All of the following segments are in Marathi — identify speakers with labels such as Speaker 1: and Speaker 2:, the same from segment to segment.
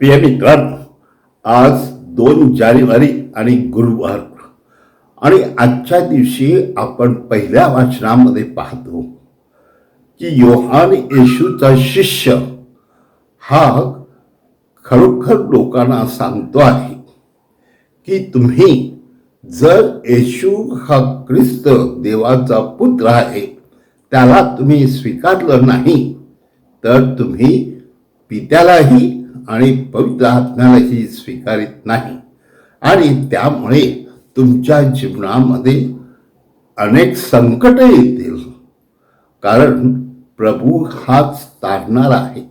Speaker 1: प्रिय मित्रांनो आज दोन जानेवारी आणि गुरुवार. आणि आजच्या दिवशी आपण पहिल्या वाचनामध्ये पाहतो की योहान येशूचा शिष्य हा खरोखर लोकांना सांगतो आहे की तुम्ही जर येशू हा ख्रिस्त देवाचा पुत्र आहे त्याला तुम्ही स्वीकारलं नाही तर तुम्ही पित्यालाही आणि पवित्र आत्म्यालाही स्वीकारित नाही. आणि त्यामुळे तुमच्या जीवनामध्ये अनेक संकट येतील. कारण प्रभू हाच तारणार आहे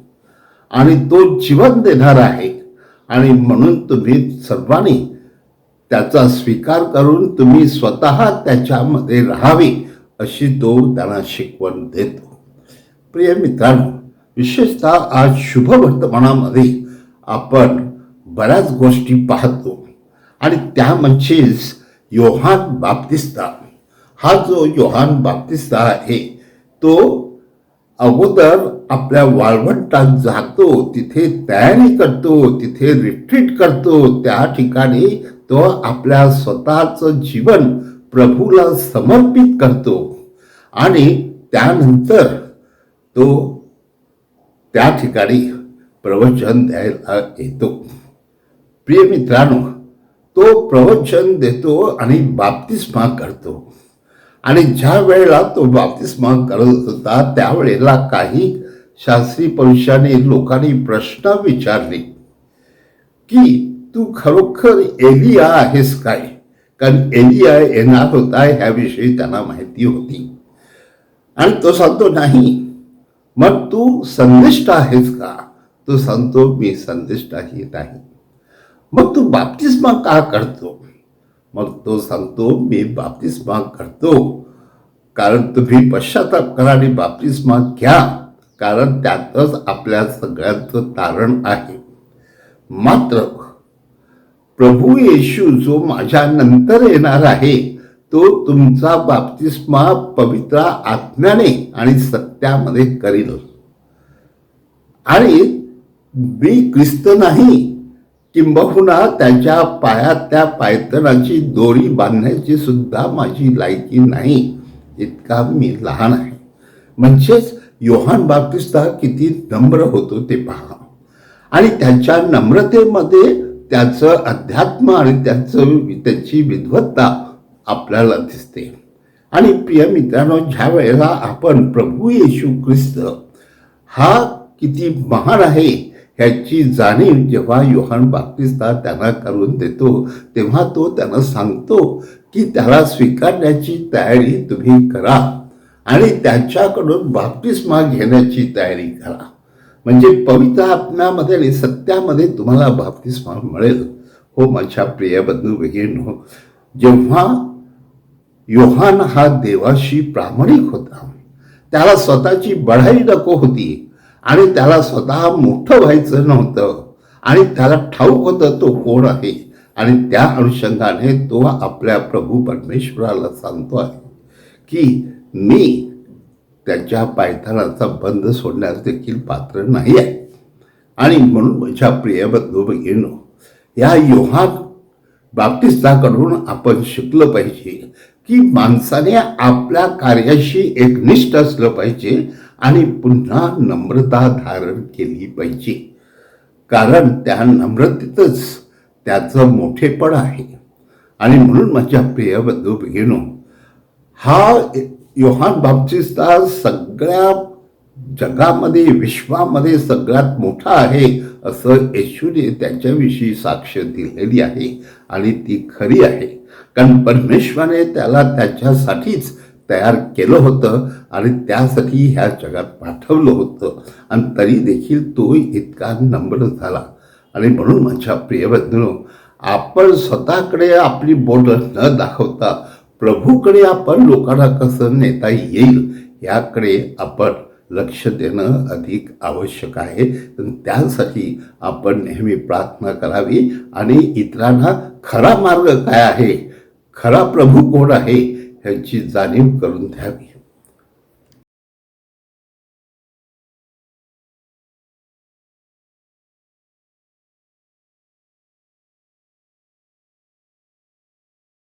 Speaker 1: आणि तो जीवन देणार आहे. आणि म्हणून तुम्ही सर्वांनी त्याचा स्वीकार करून तुम्ही स्वतः त्याच्यामध्ये राहावे अशी तो त्यांना शिकवण देतो. प्रिय मित्रांनो विशेषतः आज शुभ वर्तमानामध्ये आपण बऱ्याच गोष्टी पाहतो. आणि त्या म्हणजेच योहान बाप्तिस्ता. हा जो योहान बाप्तिस्ता आहे तो अगोदर आपल्या वाळवंटात जातो तिथे तयारी करतो तिथे रिट्रीट करतो. त्या ठिकाणी तो आपल्या स्वतःचं जीवन प्रभूला समर्पित करतो. आणि त्यानंतर तो त्या ठिकाणी प्रवचन द्यायला येतो. प्रिय मित्रांनो तो प्रवचन देतो आणि बाप्तिस्मा करतो. आणि ज्या वेळेला तो बाप्तिस्मा करत होता त्यावेळेला काही शास्त्री पुरुषांनी लोकांनी प्रश्न विचारले की तू खरोखर एलिया आहेस काय? कारण एलिया येणार होता ह्याविषयी त्यांना माहिती होती. आणि तो सांगतो नाही मग तू संदिष्ट आहेस का? तो सांगतो मी संदिष्टही नाही. मग तू बाप्तिस्मा का करतो? मग तो सांगतो मी बाप्तिस्मा करतो. कारण तुम्ही पश्चाताप करा आणि बाप्तिस्मा घ्या. कारण त्यातच आपल्या सगळ्यांचं तारण आहे. मात्र प्रभू येशू जो माझ्या नंतर येणार आहे तो तुमचा बाप्तिस्मा पवित्र आत्म्याने आणि सत्यामध्ये करील. आणि मी ख्रिस्त नाही किंबहुना त्याच्या पायात त्या पायतनाची दोरी बांधण्याची सुद्धा माझी लायकी नाही इतका मी लहान आहे. म्हणजेच योहान बाप्तिस्ता किती नम्र होतो ते पहा. आणि त्याच्या नम्रतेमध्ये त्याचं अध्यात्म आणि त्याचं त्याची विद्वत्ता आपल्याला दिसते. आणि प्रिय मित्रांनो ज्या वेळेला आपण प्रभू येशू ख्रिस्त हा किती महान आहे ह्याची जाणीव जेव्हा योहान बाप्तिस्ता त्यांना करून देतो तेव्हा तो त्यांना सांगतो की त्याला स्वीकारण्याची तयारी तुम्ही करा आणि त्याच्याकडून बाप्तिस्मा घेण्याची तयारी करा. म्हणजे पवित्र आत्म्यामध्ये आणि सत्यामध्ये तुम्हाला बाप्तिस्मा मिळेल. हो माझ्या प्रिय बंधू भगिनींनो जेव्हा योहान हा देवाशी प्रामाणिक होता. त्याला स्वतःची बढाई नको होती आणि त्याला स्वतः मोठं व्हायचं नव्हतं आणि त्याला ठाऊक होतं तो कोण आहे आणि त्या अनुषंगाने तो आपल्या प्रभू परमेश्वराला सांगतो आहे की मी त्याच्या पायथानाचा बंद सोडण्यास देखील पात्र नाही आहे. आणि म्हणून माझ्या प्रियबंधू भगिनो या योहान बाप्तिस्ताकडून आपण शिकलं पाहिजे की माणसाने आपल्या कार्याशी एकनिष्ठ असलं पाहिजे आणि पुन्हा नम्रता धारण केली पाहिजे. कारण त्या नम्रतेतच त्याचं मोठेपण आहे. आणि म्हणून माझ्या प्रिय बंधू भगिनो हा योहान बाप्तिस्ता सगळ्या जगामध्ये विश्वामध्ये सगळ्यात मोठा आहे असं येशूने त्याच्याविषयी साक्ष दिलेली आहे आणि ती खरी आहे. कारण परमेश्वराने त्याला त्याच्यासाठीच तयार केलं होतं आणि त्यासाठी ह्या जगात पाठवलं होतं. आणि तरी देखील तो इतका नम्र झाला. आणि म्हणून माझ्या प्रियबंधनो आपण स्वतःकडे आपली बोट न दाखवता प्रभूकडे आपण लोकांना कसं नेता येईल याकडे आपण लक्ष देणं अधिक आवश्यक आहे. त्यासाठी आपण नेहमी प्रार्थना करावी. आणि इतरांना खरा मार्ग काय आहे? खरा प्रभू कोण आहे? ह्याची जाणीव करून द्यावी